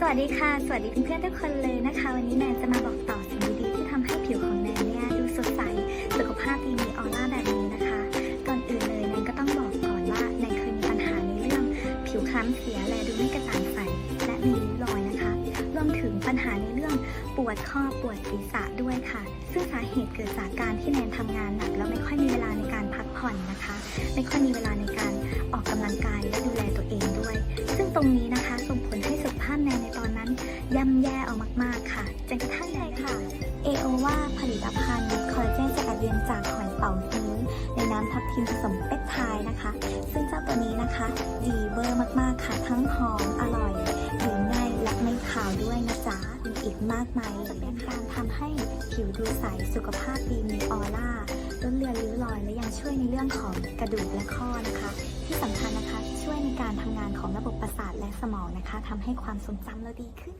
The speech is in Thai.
สวัสดีค่ะ สวัสดีเพื่อนๆทุกคนเลยนะคะ วันนี้แนนจะมาบอกต่อสิ่งดีๆที่ทำให้ผิวของแนนเนี่ยดูสดใส สุขภาพดีมีออร่าแบบนี้นะคะ ก่อนอื่นเลยแนนก็ต้องบอกก่อนว่าแนนเคยมีปัญหาในเรื่อง ผิวคล้ำเสียและดูไม่กระจ่างใสและมีริ้วรอยนะคะ รวมถึงปัญหาในเรื่องปวดข้อปวดศีรษะด้วยค่ะ ซึ่งสาเหตุเกิดจากการที่แนนทำงานหนักแล้วไม่ค่อยมีเวลาในการพักผ่อนนะคะ ไม่ค่อยมีเวลาในการออกกำลังกายและดูแลตัวเองด้วย ซึ่งตรงนี้นะคะส่งผลให้สุขภาพแนน ย่ำแย่เอามากๆค่ะจนกระทั่งใดค่ะ AO ว่าผลิตภัณฑ์คอลลาเจนสกัดเย็นจากหอยเป๋าฮื้อในน้ำทับทิมผสมเป็ปไทด์นะคะ ซึ่งเจ้าตัวนี้นะคะ ดีเวอร์มากๆค่ะ ทั้งหอมอร่อยดื่มง่ายและไม่ขาวด้วยนะจ๊ะมีอีกมากมายจะเป็นการทำให้ผิวดูใสสุขภาพดีมีออร่าลดเลือนริ้วรอยและยังช่วยในเรื่องของกระดูกและข้อนะคะ ที่สำคัญนะคะช่วยในการทำงานของระบบประสาทและสมองนะคะทำให้ความทรงจำเราดีขึ้น